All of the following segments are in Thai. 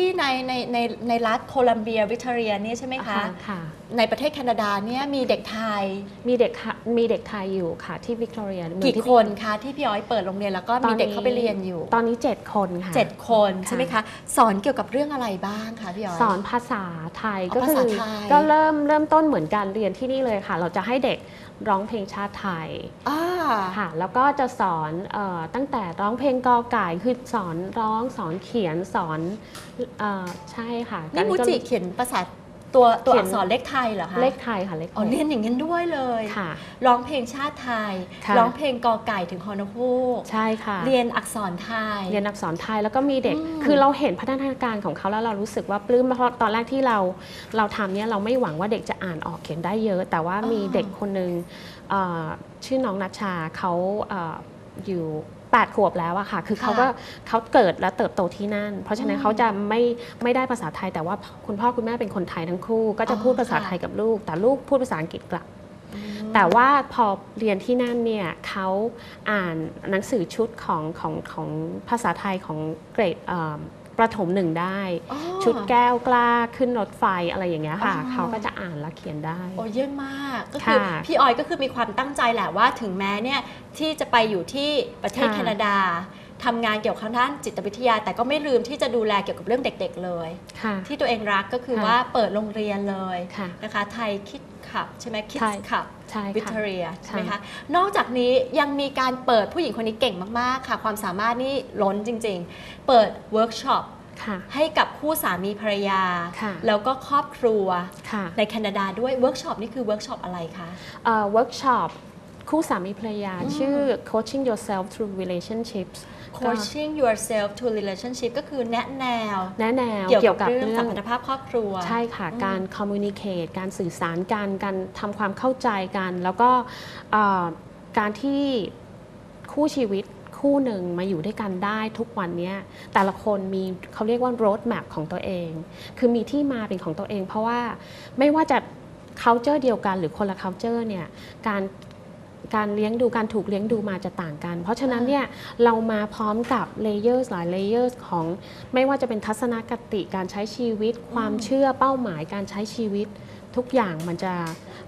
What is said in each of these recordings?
ที่ในในในในรัฐโคลัมเบียวิกตอเรียนี่ใช่ไหมคะ ค่ะ ในประเทศแคนาดาเนี่ยมีเด็กไทยมีเด็กค่ะมีเด็กไทยอยู่ค่ะที่วิกตอเรียเมืองกี่ที่คนคะที่พี่อ้อยเปิดโรงเรียนแล้วก็ตอมีนนี้เด็กเข้าไปเรียนอยู่ตอนนี้ 7 คนค่ะเจ็ดคนค่ะใช่ไหมคะ สอนเกี่ยวกับเรื่องอะไรบ้างคะพี่อ้อย สอนภาษาไทยอ๋อก็คืภาอษาไทยก็เริ่มเริ่มต้นเหมือนการเรียนที่นี่เลยค่ะ เราจะให้เด็ก ร้องเพลงชาติไทยอ่าค่ะแล้วก็จะสอนเออตั้งแต่ร้องเพลงกอไก่คือสอนร้องสอนเขียนสอนเออใช่ค่ะนี่มูก็จิเขียนภาษา ตัวตัวเขียอัน กษรเลขไทยเหรอคะเลขไทยค่ะเลขอ๋อเรียนอย่างนั้นด้วยเลยค่ะ ร้องเพลงชาติไทยค่ะ ร้องเพลงกอไก่ถึงฮอนคูกใช่ค่ะ เรียนอักษรไทย เรียนอักษรไทยแล้วก็มีเด็ก อืมคือเราเห็นพัฒนาการของเขาแล้วเรารู้สึกว่าปลื้มเพราะตอนแรกที่เราเราทำเนี่ยเราไม่หวังว่าเด็กจะอ่านออกเขียนได้เยอะ แต่ว่ามีเด็กคนหนึ่งเอ่อชื่อน้องนัชชาเขาเอ่ออยู่ 8 ขวบแล้วอะค่ะ คือเขาก็เขาเกิดและเติบโตที่นั่น เพราะฉะนั้นเขาจะไม่ไม่ได้ภาษาไทย แต่ว่าคุณพ่อคุณแม่เป็นคนไทยทั้งคู่ ก็จะพูดภาษาไทยกับลูก แต่ลูกพูดภาษาอังกฤษกลับอืมแต่ว่าพอเรียนที่นั่นเนี่ยเขาอ่านหนังสือชุดของของของภาษาไทยของเกรดเอ่อประถมหนึ่งได้อ๋อชุดแก้วกล้าขึ้นรถไฟอะไรอย่างเงี้ยค่ะอ๋อเขาก็จะอ่านและเขียนได้ โอ้เยี่ยมมากก็คือค่ะพี่ออยก็คือมีความตั้งใจแหละว่าถึงแม้เนี่ยที่จะไปอยู่ที่ประเทศค่ะแคนาดา ทำงานเกี่ยวกับด้านจิตวิทยา แต่ก็ไม่ลืมที่จะดูแลเกี่ยวกับเรื่องเด็ก ๆ เลย ค่ะ ที่ตัวเองรักก็คือค่ะว่าเปิดโรงเรียนเลยค่ะนะคะไทยคิดขับใช่ไหมคิดใช่ ขับใช่วิกค่ะตอเรียใช่ไหมค่ะคะนอกจากนี้ยังมีการเปิดผู้หญิงคนนี้เก่งมากๆค่ะ ความสามารถนี่ล้นจริง ๆ เปิดเวิร์กช็อปค่ะ ให้กับคู่สามีภรรยา ค่ะ แล้วก็ครอบครัวค่ะในแคนาดาด้วยเวิร์กช็อปนี่คือเวิร์กช็อปอะไรคะ เวิร์กช็อป คู่สามีภรรยาอืมชื่อ coaching yourself through relationships ก็ coaching yourself to relationship ก็คือแนะแนว แนะแนวเกี่ยวเกี่กัยวบกับเรื่องเรื่สัอมงพันธภาพครอบครัว ใช่ค่ะอืมการ communicate การสื่อสารกัน การทำความเข้าใจกัน แล้วก็เอ่อการที่คู่ชีวิตคู่หนึ่งมาอยู่ด้วยกันได้ทุกวันเนี้ยแต่ละคนมีเขาเรียกว่า road map ของตัวเอง คือมีที่มาเป็นของตัวเอง เพราะว่าไม่ว่าจะ culture เดียวกันหรือคนละ culture เนี่ยการ การเลี้ยงดูการถูกเลี้ยงดูมาจะต่างกัน เพราะฉะนั้นเนี่ยเรามาพร้อมกับ layers หลาย layers ของไม่ว่าจะเป็นทัศนคติการใช้ชีวิต ความเชื่อเป้าหมายการใช้ชีวิต ทุกอย่างมันจะ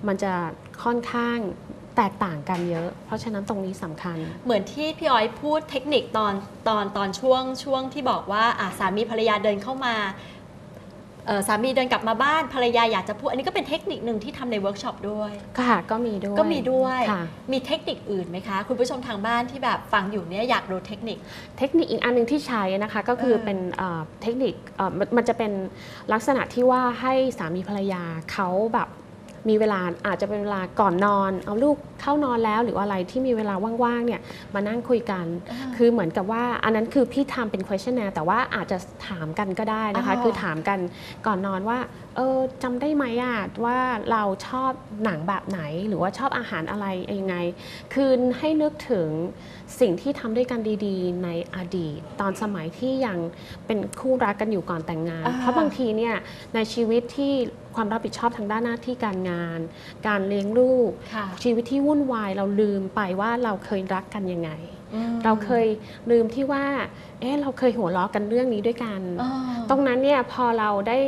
มันจะค่อนข้างแตกต่างกันเยอะ เพราะฉะนั้นตรงนี้สำคัญ เหมือนที่พี่อ้อยพูดเทคนิคตอนตอนตอนช่วงช่วงที่บอกว่าอะสามีภรรยาเดินเข้ามาเอ่อ สามีเดินกลับมาบ้านภรรยาอยากจะพูด อันนี้ก็เป็นเทคนิคหนึ่งที่ทำในเวิร์กช็อปด้วย ค่ะ ก็มีด้วย ก็มีด้วยค่ะมีเทคนิคอื่นไหมคะ คุณผู้ชมทางบ้านที่แบบฟังอยู่เนี่ยอยากรู้เทคนิค เทคนิคอีกอันหนึ่งที่ใช้นะคะก็คือเออเป็นเอ่อเทคนิคเอ่อมันมันจะเป็นลักษณะที่ว่าให้สามีภรรยาเขาแบบ มีเวลาอาจจะเป็นเวลาก่อนนอน เอาลูกเข้านอนแล้วหรืออะไรที่มีเวลาว่างๆเนี่ยมานั่งคุยกันอ่าคือเหมือนกับว่าอันนั้นคือพี่ทำเป็น questionnaire แต่ว่าอาจจะถามกันก็ได้นะคะอ๋อคือถามกันก่อนนอนว่าเออจำได้ไหมอะว่าเราชอบหนังแบบไหนหรือว่าชอบอาหารอะไรยังไง คือให้นึกถึงสิ่งที่ทำด้วยกันดีๆ ในอดีต ตอนสมัยที่ยังเป็นคู่รักกันอยู่ก่อนแต่งงาน อ่า เพราะบางทีเนี่ยในชีวิตที่ความรับผิดชอบทางด้านหน้าที่การงาน การเลี้ยงลูก ค่ะ ชีวิตที่วุ่นวายเราลืมไปว่าเราเคยรักกันยังไงอืม เราเคยลืมที่ว่า เอ๊ะเราเคยหัวเราะกันเรื่องนี้ด้วยกันอ๋อตรงนั้นเนี่ยพอเราได้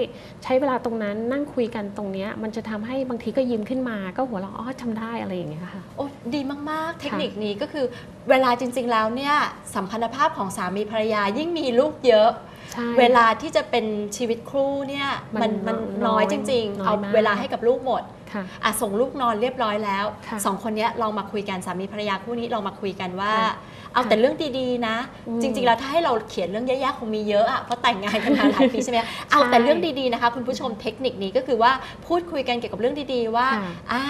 ใช้เวลาตรงนั้นนั่งคุยกันตรงเนี้ยมันจะทำให้บางทีก็ยิ้มขึ้นมาก็หัวเราะอ๋อทำได้อะไรอย่างเงี้ยค่ะโอ้ดีมากๆ เทคนิคนี้ก็คือเวลาจริง ๆ แล้วเนี่ยสัมพันธภาพของสามีภรรยายิ่งมีลูกเยอะใช่เวลาที่จะเป็นชีวิตคู่เนี่ยมันมัมันนน้อยน้อยจริงๆน้อยเอามากเวลาให้กับลูกหมดค่ะ อะส่งลูกนอนเรียบร้อยแล้วค่ะสองคนเนี้ยลองมาคุยกันสามีภรรยาคู่นี้ลองมาคุยกันว่าค่ะเอาแต่เรื่องดีๆนะอืมจริง ๆ แล้วถ้าให้เราเขียนเรื่องแย่ๆคงมีเยอะอะเพราะแต่งงานกันมาหลายปีใช่ไหมเอาแต่เรื่องดีๆนะคะ คุณผู้ชมเทคนิคนี้ก็คือว่าพูดคุยกันเกี่ยวกับเรื่องดีๆว่าค่ะอ่า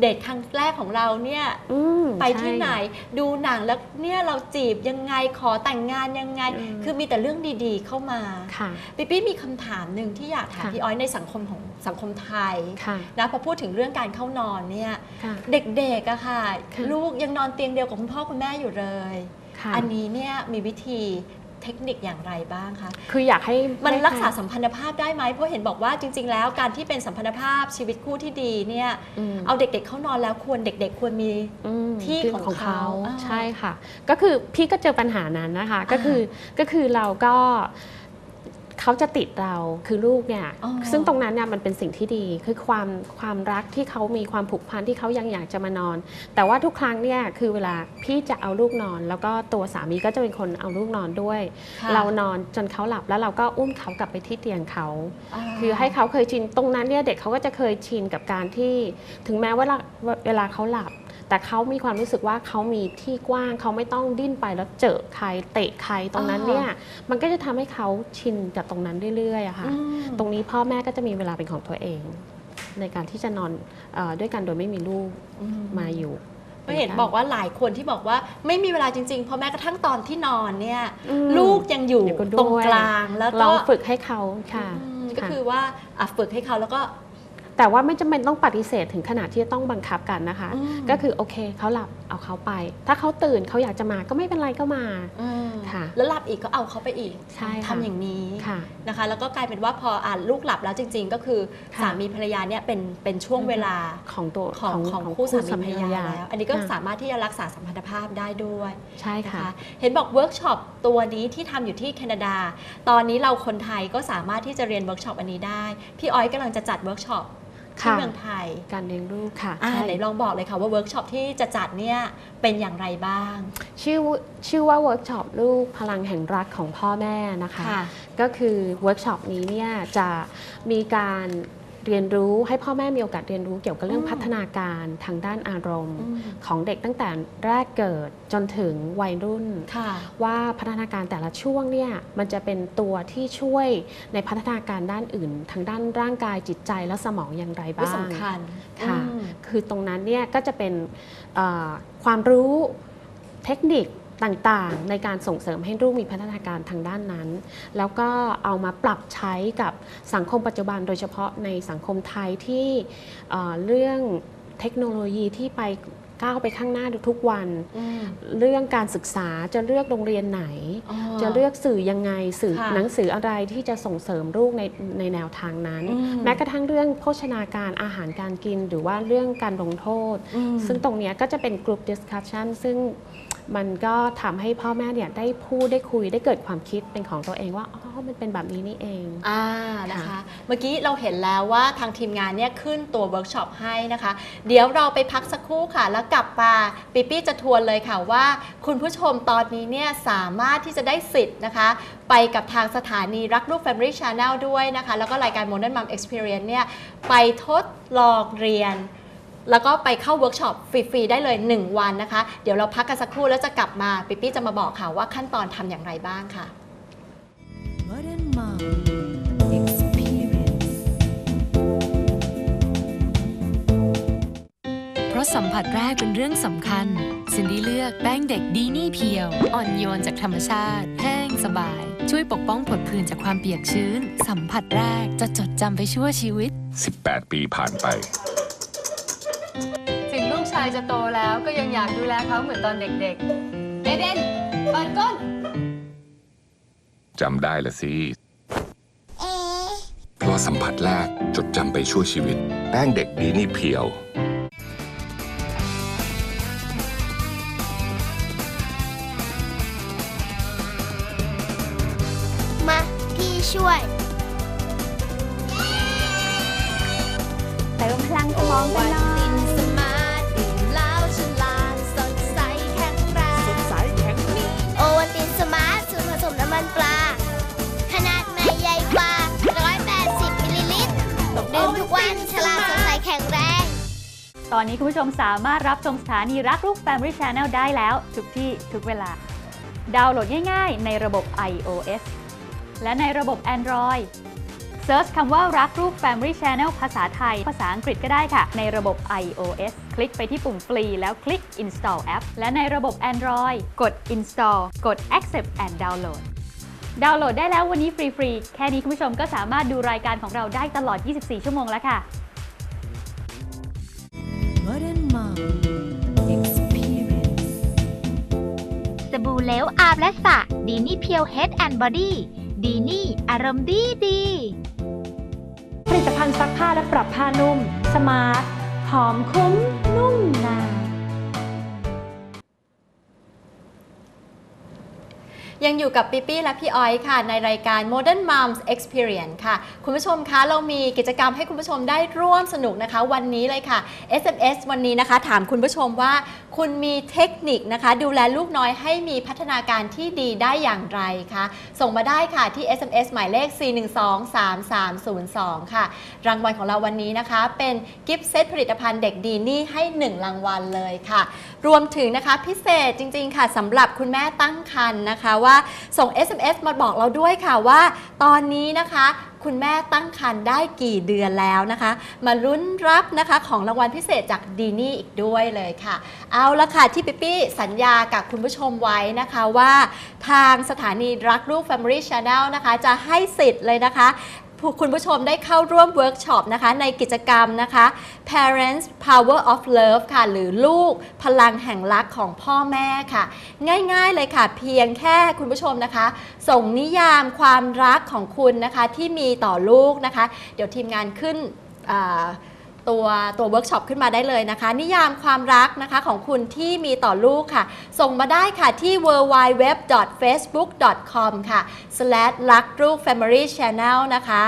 เดทครั้งแรกของเราเนี่ยอืมไปที่ใช่ ไหนดูหนังแล้วเนี่ยเราจีบยังไงขอแต่งงานยังไง อืม คือมีแต่เรื่องดีๆเข้ามาค่ะ ปิ๊ปี้มีคำถามหนึ่งที่อยากถามค่ะ พี่อ้อยในสังคมของสังคมไทยค่ะนะพอพูดถึงเรื่องการเข้านอนเนี่ย ค่ะ เด็กๆอะค่ะ ค่ะ ลูกยังนอนเตียงเดียวกับคุณพ่อคุณแม่อยู่เลย ค่ะ อันนี้เนี่ยมีวิธี เทคนิคอย่างไรบ้างคะ คืออยากให้มันให้รักษาสัมพันธภาพได้ไหมเพราะเห็นบอกว่าจริง ๆ แล้วการที่เป็นสัมพันธภาพชีวิตคู่ที่ดีเนี่ยมเอาเด็ก ๆ เข้านอนแล้วควรเด็ก ๆ ควรมีอืมที่ของเขาอ่าใช่ค่ะ ก็คือพี่ก็เจอปัญหานั้นนะคะ ก็คือก็คือเราก็ เขาจะติดเราคือลูกเนี่ยอ๋อซึ่งตรงนั้นเนี่ยมันเป็นสิ่งที่ดี คือความความรักที่เขามีความผูกพันที่เขายังอยากจะมานอน แต่ว่าทุกครั้งเนี่ยคือเวลาพี่จะเอาลูกนอน แล้วก็ตัวสามีก็จะเป็นคนเอาลูกนอนด้วยค่ะเรานอนจนเขาหลับแล้วเราก็อุ้มเขากลับไปที่เตียงเขาาคือให้เขาเคยชินตรงนั้นเนี่ยเด็กเขาก็จะเคยชินกับการที่ ถึงแม้ว่าเวลาเวลาเขาหลับ แต่เขามีความรู้สึกว่าเขามีที่กว้างเขาไม่ต้องดิ้นไปแล้วเจอใครเตะใครตรงนั้นเนี่ยมันก็จะทำให้เขาชินกับตรงนั้นเรื่อยๆอะค่ะอืมตรงนี้พ่อแม่ก็จะมีเวลาเป็นของตัวเอง ในการที่จะนอนเออด้วยกันโดยไม่มีลูกอืมมาอยู่ก็เห็นบอกว่าหลายคนที่บอกว่าไม่มีเวลาจริงๆ เพราะแม้กระทั่งตอนที่นอนเนี่ยอืมลูกยังอยู่อยู่กันด้วยตรงกลางแล้วก็เราฝึกให้เขาค่ะอืมก็ค่ะคือว่าอะฝึกให้เขาแล้วก็ แต่ว่าไม่จำเป็นต้องปฏิเสธถึงขนาดที่จะต้องบังคับกันนะคะอืมก็คือโอเคเขาหลับเอาเขาไป ถ้าเขาตื่นเขาอยากจะมาก็ไม่เป็นไรก็มาอืมค่ะ แล้วหลับอีกก็เอาเขาไปอีกใช่ค่ะทำอย่างนี้ค่ะนะคะ แล้วก็กลายเป็นว่าพออ่านลูกหลับแล้วจริง ๆ ก็คือค่ะสามีภรรยาเนี่ยเป็นเป็นช่วงเวลาของตัวของของคู่สามีภรรยาแล้วอันนี้ก็สามารถที่จะรักษาสัมพันธภาพได้ด้วยใช่นะค่ะคะเห็นบอกเวิร์กช็อปตัวนี้ที่ทำอยู่ที่แคนาดา ตอนนี้เราคนไทยก็สามารถที่จะเรียนเวิร์กช็อปอันนี้ได้ พี่ออยกำลังจะจัดเวิร์กช็อป ที่ค่ะเมืองไทยการเลี้ยงลูกค่ะอ่าใช่ไหนลองบอกเลยค่ะว่าเวิร์กช็อปที่จะจัดเนี่ยเป็นอย่างไรบ้าง ชื่อชื่อว่าเวิร์กช็อปลูกพลังแห่งรักของพ่อแม่นะคะค่ะก็คือเวิร์กช็อปนี้เนี่ยจะมีการ เรียนรู้ให้พ่อแม่มีโอกาสเรียนรู้เกี่ยวกับเรื่องอืมพัฒนาการทางด้านอารมณ์อืมของเด็กตั้งแต่แรกเกิดจนถึงวัยรุ่นค่ะว่าพัฒนาการแต่ละช่วงเนี่ยมันจะเป็นตัวที่ช่วยในพัฒนาการด้านอื่น ทางด้านร่างกายจิตใจและสมองอย่างไรไม่บ้างสำคัญค่ะอืมคือตรงนั้นเนี่ยก็จะเป็นเอ่อความรู้เทคนิค ต่างๆ ในการส่งเสริมให้ลูกมีพัฒนาการทางด้านนั้น แล้วก็เอามาปรับใช้กับสังคมปัจจุบัน โดยเฉพาะในสังคมไทยที่เอ่อเรื่องเทคโนโลยีที่ไปก้าวไปข้างหน้าทุกๆวันอืมเรื่องการศึกษาจะเลือกโรงเรียนไหนอ๋อจะเลือกสื่อยังไงสื่อค่ะหนังสืออะไรที่จะส่งเสริมลูกในในแนวทางนั้นอืมแม้กระทั่งเรื่องโภชนาการอาหารการกิน หรือว่าเรื่องการลงโทษอืมซึ่งตรงเนี้ยก็จะเป็นกลุ่มดิสคัชชันซึ่ง มันก็ทำให้พ่อแม่เนี่ยได้พูดได้คุยได้เกิดความคิดเป็นของตัวเองว่าอ๋อมันเป็นแบบนี้นี่เองอ่านะคะค่ะเมื่อกี้เราเห็นแล้วว่าทางทีมงานเนี่ยขึ้นตัวเวิร์กช็อปให้นะคะ เดี๋ยวเราไปพักสักครู่ค่ะ แล้วกลับมาปิปี้จะทวนเลยค่ะว่า คุณผู้ชมตอนนี้เนี่ยสามารถที่จะได้สิทธิ์นะคะ ไปกับทางสถานีรักลูก Family Channel ด้วยนะคะ แล้วก็รายการ Modern Mom Experience เนี่ยไปทดลองเรียน แล้วก็ไปเข้าเวิร์กช็อปฟรี ๆ ได้เลย 1 วันนะคะ เดี๋ยวเราพักกันสักครู่แล้วจะกลับมาปิปี้จะมาบอกค่ะว่าขั้นตอนทำอย่างไรบ้างค่ะ Modern Mom Experience เพราะสัมผัสแรกเป็นเรื่องสำคัญซินดี้เลือกแป้งเด็กดีนี่เพียว อ่อนโยนจากธรรมชาติ แห้งสบาย ช่วยปกป้องผดผื่นจากความเปียกชื้น สัมผัสแรกจะจดจำไปชั่วชีวิต 18 ปีผ่านไปถึงลูกชายจะโตแล้วก็ยังอยากดูแลเขาเหมือนตอนเด็กๆเอเดนเปิดก้น จำได้ละสิ เพราะสัมผัสแรกจดจำไปชั่วชีวิต แป้งเด็กดีนี่เพียว มาพี่ช่วย เติมพลังสมองกันหน่อย ตอนนี้คุณผู้ชมสามารถรับชมสถานีรักลูก Family Channel ได้แล้วทุกที่ทุกเวลา ดาวน์โหลดง่ายๆ ในระบบ iOS และในระบบ Android Search คำว่ารักลูก Family Channel ภาษาไทย ภาษาอังกฤษก็ได้ค่ะ ในระบบ iOS คลิกไปที่ปุ่มฟรีแล้วคลิก Install App และในระบบ Android กด Install กด Accept and Download ดาวน์โหลดได้แล้ววันนี้ฟรี ๆ แค่นี้คุณผู้ชมก็สามารถดูรายการของเราได้ตลอด 24 ชั่วโมงแล้วค่ะ บู่เลวอาบและสระดีนี่เพียวเฮดแอนด์บอดี้ดีนี่อารมณ์ดีดี ผลิตภัณฑ์ซักผ้าและปรับผ้านุ่ม สมาร์ท หอมคุ้มนุ่มนาน ยังอยู่กับปิปี้และพี่อ้อยค่ะ ในรายการ Modern Moms Experience ค่ะ คุณผู้ชมคะเรามีกิจกรรมให้คุณผู้ชมได้ร่วมสนุกนะคะ วันนี้เลยค่ะ SMS วันนี้นะคะ ถามคุณผู้ชมว่า คุณมีเทคนิคนะคะ ดูแลลูกน้อยให้มีพัฒนาการที่ดีได้อย่างไรคะส่งมาได้ค่ะที่ SMS หมายเลข 4123302 ค่ะ รางวัลของเราวันนี้นะคะ เป็นกิฟต์เซตผลิตภัณฑ์เด็กดีนี่ให้ 1 รางวัลเลยค่ะ รวมถึงนะคะพิเศษจริง ๆ ค่ะสำหรับคุณแม่ตั้งครรภ์นะคะว่าส่ง SMS มาบอกเราด้วยค่ะว่า ตอนนี้นะคะคุณแม่ตั้งครรภ์ได้กี่เดือนแล้วนะคะ มาลุ้นรับนะคะของรางวัลพิเศษจากดีนี่อีกด้วยเลยค่ะ เอาละค่ะที่ปิ๊ปปี้สัญญากับคุณผู้ชมไว้นะคะว่า ทางสถานีรักลูก Family Channel นะคะ จะให้สิทธิ์เลยนะคะ คุณผู้ชมได้เข้าร่วมเวิร์กช็อปนะคะในกิจกรรมนะคะ Parents Power of Love ค่ะ หรือลูกพลังแห่งรักของพ่อแม่ค่ะ ง่ายๆเลยค่ะ เพียงแค่คุณผู้ชมนะคะ ส่งนิยามความรักของคุณนะคะที่มีต่อลูกนะคะ เดี๋ยวทีมงานขึ้นอ่า ตัวตัวเวิร์กช็อปขึ้นมาได้เลยนะคะ นิยามความรักนะคะของคุณที่มีต่อลูกค่ะ ส่งมาได้ค่ะที่ www.facebook.com ค่ะ slash รักลูก Family Channel นะคะ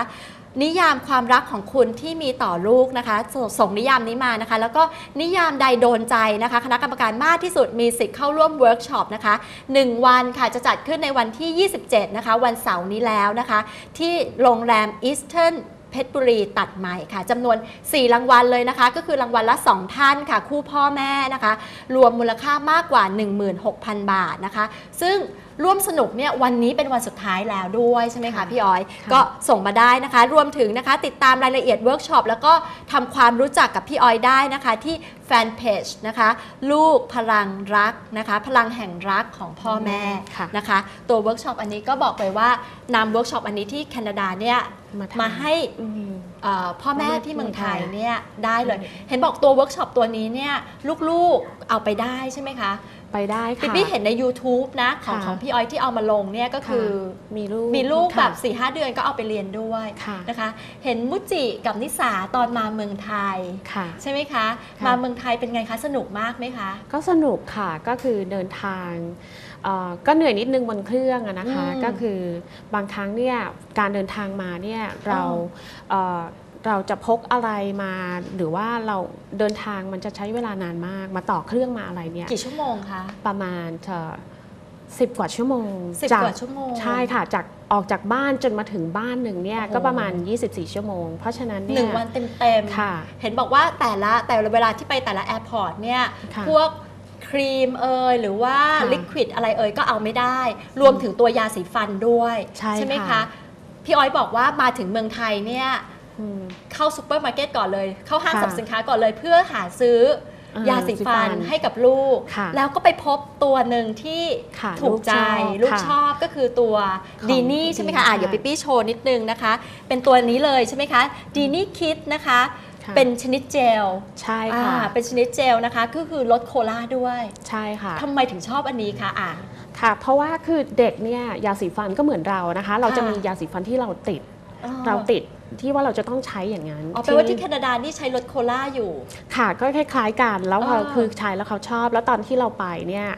นิยามความรักของคุณที่มีต่อลูกนะคะสส่งนิยามนี้มานะคะ แล้วก็นิยามใดโดนใจนะคะ คณะกรรมการมากที่สุดมีสิทธิ์เข้าร่วมเวิร์กช็อปนะคะ 1 วันค่ะจะจัดขึ้นในวันที่ 27 นะคะ วันเสาร์นี้แล้วนะคะ ที่โรงแรม Eastern เพชรบุรีตัดใหม่ค่ะจำนวน 4 รางวัลเลยนะคะ ก็คือรางวัลละ 2 ท่านค่ะ คู่พ่อแม่นะคะ รวมมูลค่ามากกว่า 16,000 บาทนะคะ ซึ่งร่วมสนุกเนี่ยวันนี้เป็นวันสุดท้ายแล้วด้วยใช่ไหมคะพี่ออยค่ะก็ส่งมาได้นะคะ รวมถึงนะคะ ติดตามรายละเอียดเวิร์กช็อปแล้วก็ทำความรู้จักกับพี่ออยได้นะคะ ที่แฟนเพจนะคะ ลูกพลังรักนะคะ พลังแห่งรักของพ่อแม่ค่ะนะคะ ตัวเวิร์กช็อปอันนี้ก็บอกเลยว่านำเวิร์กช็อปอันนี้ที่แคนาดาเนี่ยมาทำมาให้อืมเอ่อพ่อแม่พ่อแม่ที่เมืองไทยเมืองไทยเนี่ยได้เลย เห็นบอกตัวเวิร์กช็อปตัวนี้เนี่ยลูกๆเอาไปได้ใช่ไหมคะ ไปได้ปิ๊ค่ะปี้เห็นใน YouTube นะ ของค่ะของพี่ออยที่เอามาลงเนี่ยก็คือค่ะมีลูกมีลูกค่ะแบบ4ีหเดือนก็เอาไปเรียนด้วยค่ะ นะคะ เห็นมุจิกับนิสาตอนมาเมืองไทย ค่ะ ใช่ไหมคะ ค่ะ มาเมืองไทยเป็นไงคะสนุกมากไหมคะ ก็สนุกค่ะก็คือเดินทางเอ่อก็เหนื่อยนิดนึงบนเครื่องอะนะคะ อืมก็คือบางครั้งเนี่ยการเดินทางมาเนี่ยเราอ๋อเอ่อ เราจะพกอะไรมา หรือว่าเราเดินทางมันจะใช้เวลานานมาก มาต่อเครื่องมาอะไรเนี่ยกี่ชั่วโมงคะประมาณสิบกว่าชั่วโมงสิบจากกว่าชั่วโมงใช่ค่ะจากออกจากบ้านจนมาถึงบ้านหนึ่งเนี่ยโอ้โหก็ประมาณ 24 ชั่วโมง เพราะฉะนั้นเนี่ยหนึ่งวันเต็มๆค่ะ เห็นบอกว่าแต่ละแต่ละเวลาที่ไปแต่ละแอร์พอร์ตเนี่ยค่ะพวกครีมเอยหรือว่าค่ะลิควิดอะไรเอยก็เอาไม่ได้ รวมถึงตัวยาสีฟันด้วย ใช่ไหมค่ะคะพี่อ้อยบอกว่ามาถึงเมืองไทยเนี่ยอืม เข้าซูเปอร์มาร์เก็ตก่อนเลย เข้าห้างค่ะสรรพสินค้าก่อนเลย เพื่อหาซื้ออ่ายยาสีฟันสีฟันให้กับลูกค่ะแล้วก็ไปพบตัวหนึ่งที่ค่ะถูกใจลูลูกกชอบชอบก็คือตัวของดีนี่ใช่ไหมคะอะใช่เดี๋ยวปิ๊ปปี้โชว์นิดนึงนะคะ เป็นตัวนี้เลยใช่ไหมคะดีนี่คิดนะคะค่ะเป็นชนิดเจลใช่ค่ะอ่าเป็นชนิดเจลนะคะ ก็คือลดโคลาด้วยใช่ค่ะทำไมถึงชอบอันนี้คะอะค่ะ เพราะว่าคือเด็กเนี่ยยาสีฟันก็เหมือนเรานะคะ เราจะค่ะมียาสีฟันที่เราติดอ๋อเราติด ที่ว่าเราจะต้องใช้อย่างนั้นอ๋อแปลว่าที่แคนาดานี่ใช้ลดโคลาอยู่ ค่ะก็คล้ายๆกันแล้วพออ่าคือใช้แล้วเขาชอบ แล้วตอนที่เราไปเนี่ย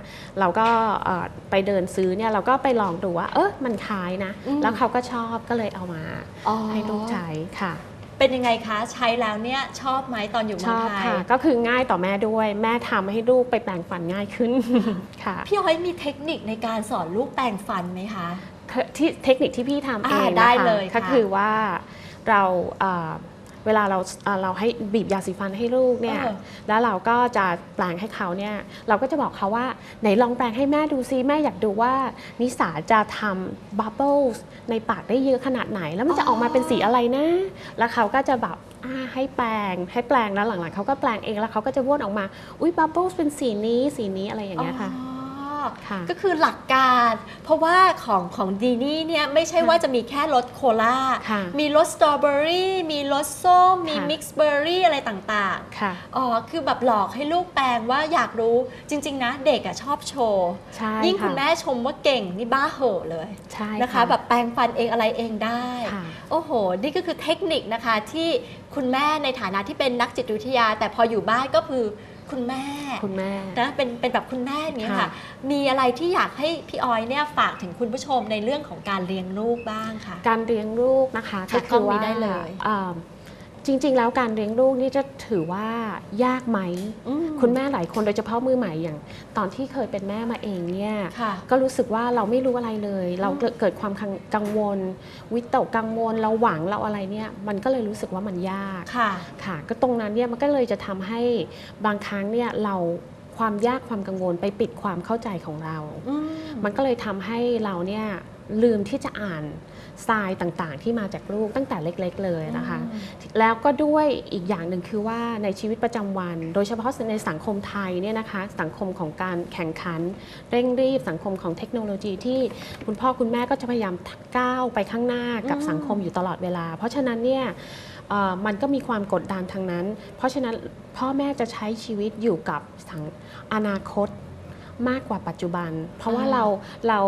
เราก็เอ่อไปเดินซื้อเนี่ยเราก็ไปลองดูว่า เออมันคล้ายนะอืมแล้วเขาก็ชอบก็เลยเอามาอ๋อให้ลูกใช้ค่ะเป็นยังไงคะใช้แล้วเนี่ยชอบไหมตอนอยู่เมืชองอบไทยค่ะก็คือง่ายต่อแม่ด้วย แม่ทำให้ลูกไปแปรงฟันง่ายขึ้นค่ะพี่อ้อยมีเทคนิคในการสอนลูกแปรงฟันไหมคะที่เทคนิคที่พี่ทำเองอ่านะคะได้เลยค่ะก็คือว่า เราเอ่อเวลาเราเอ่อเราให้บีบยาสีฟันให้ลูกเนี่ยเออแล้วเราก็จะแปลงให้เขาเนี่ยเราก็จะบอกเขาว่าไหนลองแปลงให้แม่ดูซิแม่อยากดูว่านิสาจะทำบับเบิลส์ในปากได้เยอะขนาดไหน แล้วมันจะออกมาเป็นสีอะไรนะ แล้วเขาก็จะแบบอ่าให้แปลงให้แปลงแล้วหลังๆเขาก็แปลงเองแล้วเขาก็จะวนออกมาอุ้ยบับเบิลส์เป็นสีนี้สีนี้อะไรอย่างเงี้ยค่ะ อ๋อค่ะก็คือหลักการ เพราะว่าของของดีนี่เนี่ยไม่ใช่ว่าจะมีแค่รสโคลาค่ะมีรสสตรอเบอรี่มีรสส้มมีค่ะมิกซ์เบอร์รี่อะไรต่างค่ะๆอ๋อคือแบบหลอกให้ลูกแปลงว่าอยากรู้จริง ๆ นะ เด็กอะชอบโชว์ใช่ยิ่งะคุณแม่ชมว่าเก่งนี่บ้าเหอะเลยใช่นะคะ แบบแปลงฟันเองอะไรเองได้ค่ะโอ้โห นี่ก็คือเทคนิคนะคะที่คุณแม่ในฐานะที่เป็นนักจิตวิทยา แต่พออยู่บ้านก็คือ คุณแม่คุณแม่นะเป็นเป็นแบบคุณแม่อย่างเงี้ยค่ะค่ะ มีอะไรที่อยากให้พี่ออยเนี่ยฝากถึงคุณผู้ชมในเรื่องของการเลี้ยงลูกบ้างค่ะ การเลี้ยงลูกนะคะค่ะก็คืกล้องนี้ว่าได้เลยอ่า จริง ๆ แล้วการเลี้ยงลูกนี่จะถือว่ายากไหมอืมคุณแม่หลายคนโดยเฉพาะมือใหม่อย่าง ตอนที่เคยเป็นแม่มาเองเนี่ยค่ะก็รู้สึกว่าเราไม่รู้อะไรเลย เราเกิดเกิดความกังกังวล วิตกกังวลเราหวังเราอะไรเนี่ยมันก็เลยรู้สึกว่ามันยากค่ะค่ะก็ตรงนั้นเนี่ยมันก็เลยจะทำให้บางครั้งเนี่ยเราความยากความกังวลไปปิดความเข้าใจของเราอืมมันก็เลยทำให้เราเนี่ยลืมที่จะอ่าน ทรายต่างๆ ที่มาจากลูกตั้งแต่เล็กๆเลยนะคะ แล้วก็ด้วยอีกอย่างหนึ่งคือว่าในชีวิตประจำวัน โดยเฉพาะในสังคมไทยเนี่ยนะคะ สังคมของการแข่งขัน เร่งรีบสังคมของเทคโนโลยีที่คุณพ่อคุณแม่ก็จะพยายามก้าวไปข้างหน้ากับอืมสังคมอยู่ตลอดเวลา เพราะฉะนั้นเนี่ยเอ่อมันก็มีความกดดันทางนั้น เพราะฉะนั้นพ่อแม่จะใช้ชีวิตอยู่กับสังอนาคต มากกว่าปัจจุบัน เพราะว่าอ่าเราเรา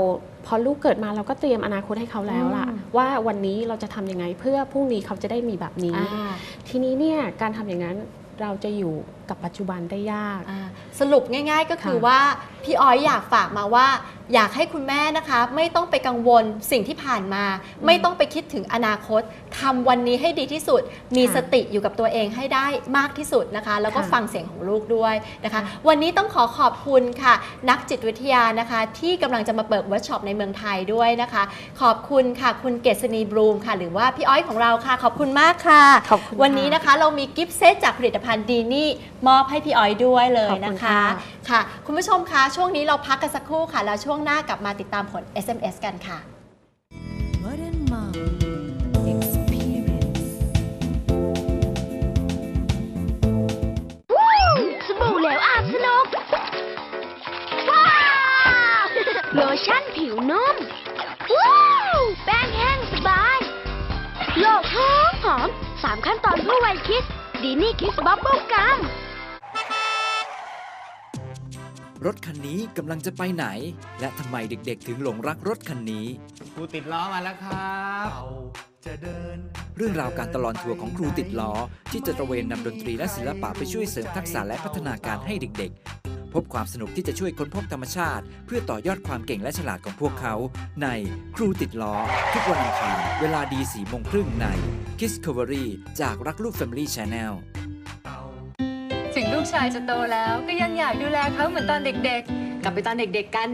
พอลูกเกิดมาเราก็เตรียมอนาคตให้เขาแล้วล่ะอืมว่าวันนี้เราจะทำยังไงเพื่อพรุ่งนี้เขาจะได้มีแบบนี้อ่าทีนี้เนี่ยการทำอย่างนั้นเราจะอยู่ กับปัจจุบันได้ยาก อ่าสรุปง่าย ๆ ก็คือค่ะ ว่าพี่ออยอยากฝากมาว่า อยากให้คุณแม่นะคะ ไม่ต้องไปกังวลสิ่งที่ผ่านมา ไม่ต้องไปคิดถึงอนาคตทำวันนี้ให้ดีที่สุด มีค่ะสติอยู่กับตัวเองให้ได้มากที่สุดนะคะ แล้วก็ค่ะฟังเสียงของลูกด้วยนะคะค่ะวันนี้ต้องขอขอบคุณค่ะ นักจิตวิทยานะคะ ที่กำลังจะมาเปิดเวิร์กช็อปในเมืองไทยด้วยนะคะ ขอบคุณค่ะ คุณเกษณีบลูมค่ะ หรือว่าพี่อ้อยของเราค่ะ ขอบคุณมากค่ะ ขอบคุณวันนี้ค่ะนะคะเรามีกิฟต์เซตจากผลิตภัณฑ์ดีนี่มอบให้พี่อ้อยด้วยเลยขอบคุนะณคะค่ะค่ะ คุณผู้ชมคะช่วงนี้เราพักกันสักครู่ค่ะ แล้วช่วงหน้ากลับมาติดตามผล SMS กันค่ะ Modern Mom Experience สบู่เหลวอาบสนุกว้าวโลชั่นผิวนุ่มว้าวแป้งแห้งสบายโลกหอมหอมสามขั้นตอนเพื่อไวคิสดีนี่คิสบับเบิ้ลกัม รถคันนี้กำลังจะไปไหน และทำไมเด็กๆ ถึงหลงรักรถคันนี้ ครูติดล้อมาแล้วครับเรื่องราวการตลอดทัวร์ของครูติดล้อ ที่จะตระเวนนำดนตรีและศิลปะไปช่วยเสริมทักษะและพัฒนาการให้เด็กๆ พบความสนุกที่จะช่วยค้นพบธรรมชาติ เพื่อต่อยอดความเก่งและฉลาดของพวกเขา ในครูติดล้อ ทุกวันอังคารเวลาดีสี่โมงครึ่งใน Discovery จากรักลูก Family Channel ถึง ลูกชายจะโตแล้ว ก็ยังอยากดูแลเขาเหมือนตอนเด็กๆ กลับไปตอนเด็กๆกัน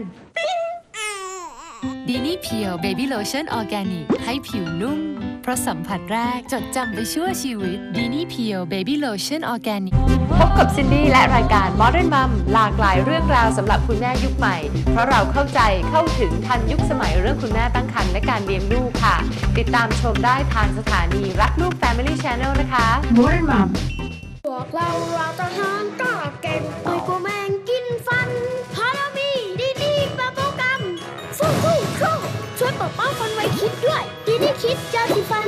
ดีนี่เพียวเบบี้โลชั่นออร์แกนิกให้ผิวนุ่ม เพราะสัมผัสแรกจดจำไปชั่วชีวิตดีนี่เพียวเบบี้โลชั่นออร์แกนิกพบกับซินดี้และรายการ Modern Mom หลากหลายเรื่องราวสำหรับคุณแม่ยุคใหม่ เพราะเราเข้าใจเข้าถึงทันยุคสมัยเรื่องคุณแม่ตั้งครรภ์และการเลี้ยงลูกค่ะ ติดตามชมได้ทางสถานีรักลูก Family Channel นะคะ Modern Mom พวกเราเราทหา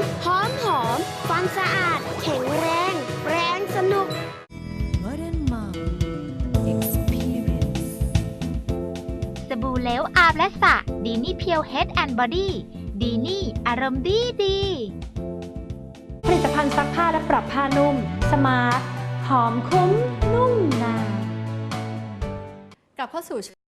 จอสีฟันหอมหอมฟันสะอาด แข็งแรง แรงสนุก Modern Mom Experience สบู่เหลวอาบและสระดีนี่เพียวเฮดแอนด์บอดี้ดีนี่อารมณ์ดีดี ผลิตภัณฑ์ซักผ้าและปรับผ้านุ่ม สมาร์ท หอมคุ้ม นุ่มนาน กลับเข้าสู่